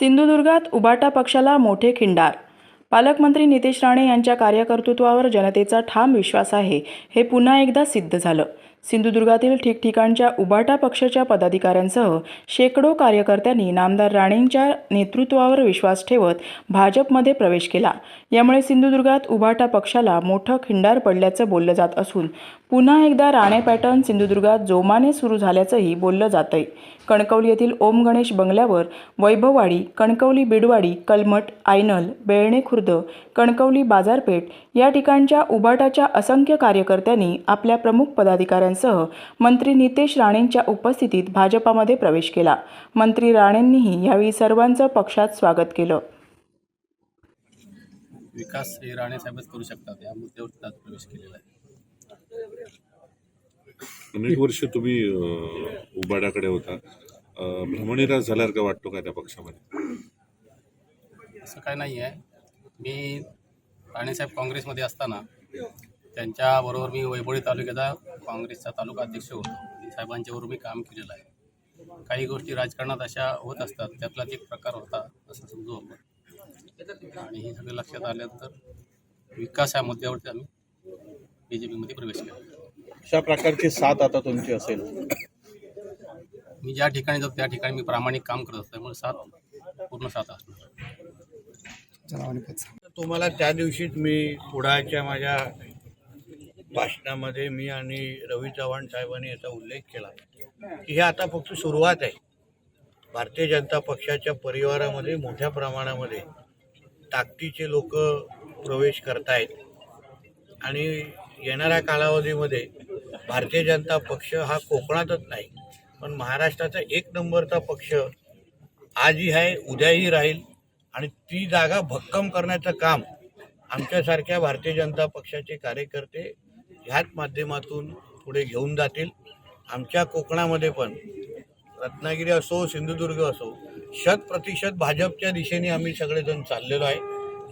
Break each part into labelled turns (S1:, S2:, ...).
S1: सिंधुदुर्गात उबाटा पक्षाला मोठे खिंडार. पालकमंत्री नितेश राणे यांच्या कार्यकर्तृत्वावर जनतेचा ठाम विश्वास आहे हे पुन्हा एकदा सिद्ध झालं. सिंधुदुर्गातील ठिकठिकाणच्या उबाटा पक्षाच्या पदाधिकाऱ्यांसह शेकडो कार्यकर्त्यांनी नामदार राणेंच्या नेतृत्वावर विश्वास ठेवत भाजपमध्ये प्रवेश केला. यामुळे सिंधुदुर्गात उबाटा पक्षाला मोठं खिंडार पडल्याचं बोललं जात असून पुन्हा एकदा राणे पॅटर्न सिंधुदुर्गात जोमाने सुरू झाल्याचंही बोललं जातंय. कणकवली येथील ओम गणेश बंगल्यावर वैभववाडी कणकवली बिडवाडी कलमट आयनल बेळणे खुर्द कणकवली बाजारपेठ या ठिकाणच्या उबाटाच्या असंख्य कार्यकर्त्यांनी आपल्या प्रमुख पदाधिकाऱ्यांसह मंत्री नितेश राणेंच्या उपस्थितीत भाजपामध्ये प्रवेश केला. मंत्री राणेंनीही यावेळी सर्वांचं पक्षात स्वागत केलं.
S2: विकास हे राणे साहेबच करू शकतात. या मुद्द्यावर प्रवेश केलेला आहे.
S3: अनेक वर्ष तुम्ही अं, उबाडाकडे होता. भ्रमणीराज झाल्यावर का वाटतो का त्या पक्षामध्ये?
S2: असं काय नाही आहे मी राणेसाहेब काँग्रेसमध्ये असताना त्यांच्याबरोबर मी वैभवडी तालुक्याचा काँग्रेसचा तालुका अध्यक्ष होतो. साहेबांच्याबरोबर मी काम केलेलं आहे. काही गोष्टी राजकारणात अशा होत असतात त्यातलाच एक प्रकार होता असं समजू आपण. आणि हे सगळं लक्षात आल्यानंतर विकास या मुद्द्यावरती आम्ही बी जे पीमध्ये प्रवेश केला.
S4: अशा प्रकारची साथ आता तुमची असेल.
S2: मी ज्या ठिकाणी जातो त्या ठिकाणी मी प्रामाणिक काम करत असतो. त्यामुळे साथ पूर्ण साथ असणार.
S4: तुम्हाला त्या दिवशीच मी पुढाच्या माझ्या भाषणामध्ये मी आणि रवी चव्हाण साहेबांनी याचा उल्लेख केला की हे आता फक्त सुरुवात आहे. भारतीय जनता पक्षाच्या परिवारामध्ये मोठ्या प्रमाणामध्ये ताकदीचे लोक प्रवेश करतायत. आणि येणाऱ्या कालावधीमध्ये भारतीय जनता पक्ष हा कोकणातच नाही पण महाराष्ट्राचा एक नंबरचा पक्ष आजही आहे उद्याही राहील आणि ती जागा भक्कम करण्याचं काम आमच्यासारख्या भारतीय जनता पक्षाचे कार्यकर्ते ह्याच माध्यमातून पुढे घेऊन जातील. आमच्या कोकणामध्ये पण रत्नागिरी असो सिंधुदुर्ग असो शत प्रतिशत भाजपच्या दिशेने आम्ही सगळेजण चाललेलो आहे.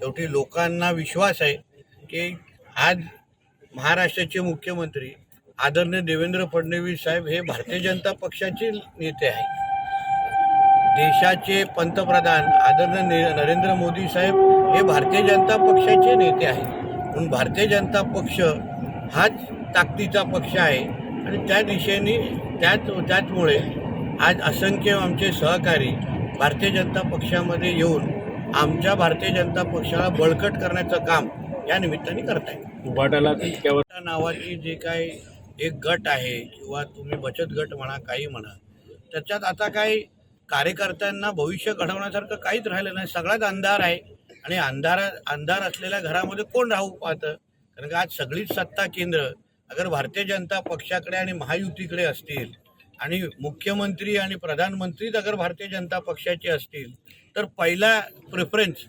S4: शेवटी लोकांना विश्वास आहे की आज महाराष्ट्राचे मुख्यमंत्री आदरणीय देवेंद्र फडणवीस साहेब हे भारतीय जनता पक्षाचे नेते आहेत. देशाचे पंतप्रधान आदरणीय नरेंद्र मोदी साहेब हे भारतीय जनता पक्षाचे नेते आहेत. म्हणून भारतीय जनता पक्ष हाच ताकदीचा पक्ष आहे. आणि त्या दिशेने त्याच त्याचमुळे आज असंख्य आमचे सहकारी भारतीय जनता पक्षामध्ये येऊन आमच्या भारतीय जनता पक्षाला बळकट करण्याचं काम या निमित्ताने करत
S5: तितक्यावर
S4: त्या नावाची जे काय एक गट आहे किंवा तुम्ही बचत गट म्हणा काही म्हणा त्याच्यात आता काही कार्यकर्त्यांना भविष्य घडवण्यासारखं काहीच राहिलं नाही. सगळाच अंधार आहे. आणि अंधार अंधार असलेल्या घरामध्ये कोण राहू पाहतं? कारण का आज सगळीच सत्ता केंद्र अगर भारतीय जनता पक्षाकडे आणि महायुतीकडे असतील आणि मुख्यमंत्री आणि प्रधानमंत्रीच अगर भारतीय जनता पक्षाचे असतील तर पहिला प्रेफरन्स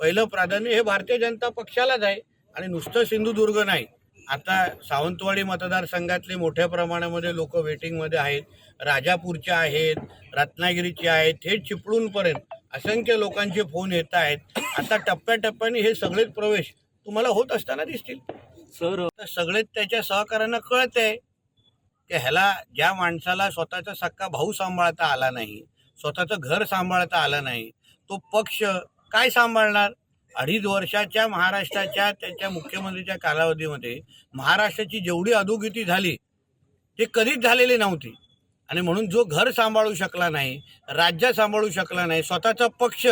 S4: पहिलं प्राधान्य हे भारतीय जनता पक्षालाच आहे. आणि नुसतं सिंधुदुर्ग नाही. आता सावंतवाडी मतदारसंघातले मोठ्या प्रमाणामध्ये लोक वेटिंगमध्ये आहेत. राजापूरच्या आहेत रत्नागिरीचे आहेत थेट चिपळूणपर्यंत असंख्य लोकांचे फोन येत आहेत. आता टप्प्याटप्प्याने हे सगळेच प्रवेश तुम्हाला होत असताना दिसतील.
S5: सर
S4: तर सगळेच त्याच्या सहकार्यांना कळत आहे की ह्याला ज्या माणसाला स्वतःचा सक्का भाऊ सांभाळता आला नाही स्वतःचं घर सांभाळता आलं नाही तो पक्ष काय सांभाळणार? अडीच वर्षाच्या महाराष्ट्राच्या त्याच्या मुख्यमंत्रीच्या कालावधीमध्ये महाराष्ट्राची जेवढी अधोगती झाली ते कधीच झालेली नव्हती. आणि म्हणून जो घर सांभाळू शकला नाही राज्य सांभाळू शकला नाही स्वतःचा पक्ष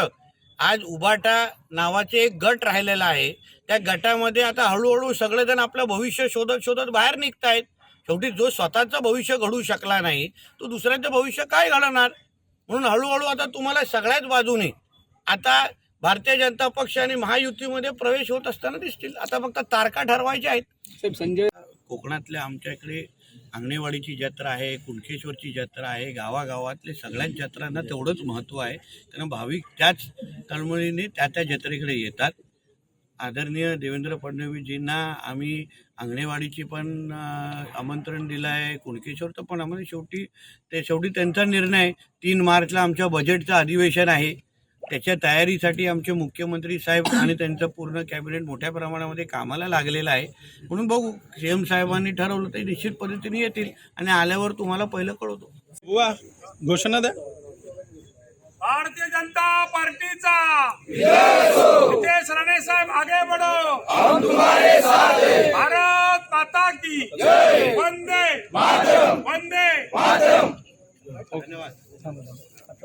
S4: आज उबाटा नावाचे एक गट राहिलेला आहे. त्या गटामध्ये आता हळूहळू सगळेजण आपलं भविष्य शोधत शोधत बाहेर निघतायत. शेवटी जो स्वतःचं भविष्य घडू शकला नाही तो दुसऱ्याचं भविष्य काय घडवणार म्हणून हळूहळू आता तुम्हाला सगळ्याच बाजूने आता भारतीय जनता पक्ष आणि महायुतीमध्ये प्रवेश होत असताना दिसतील. आता फक्त तारखा ठरवायच्या आहेत.
S5: साहेब संजय
S4: कोकणातल्या आमच्या इकडे आंगणेवाडीची जत्रा आहे कुणकेश्वरची जत्रा आहे गावागावातले सगळ्याच जत्रांना तेवढंच महत्त्व आहे. कारण भाविक त्याच तळमळीने त्या त्या जत्रेकडे येतात. आदरणीय देवेंद्र फडणवीसजींना आम्ही अंगणेवाडीची पण आमंत्रण दिलं आहे कुणकेश्वरचं पण आम्हाला शेवटी ते शेवटी त्यांचा निर्णय. तीन मार्चला आमच्या बजेटचं अधिवेशन आहे. त्याच्या तयारीसाठी आमचे मुख्यमंत्री साहेब आणि त्यांचं पूर्ण कॅबिनेट मोठ्या प्रमाणामध्ये कामाला लागलेलं आहे. म्हणून बघू सी एम साहेबांनी ठरवलं ते निश्चित पद्धतीने येतील आणि आल्यावर तुम्हाला पहिलं कळवतो.
S5: बुवा घोषणा द्या.
S6: भारतीय जनता
S5: पार्टीचा. नितेश राणे साहेब आगे बढ़ो. भारत माता की. वंदे. वंदे.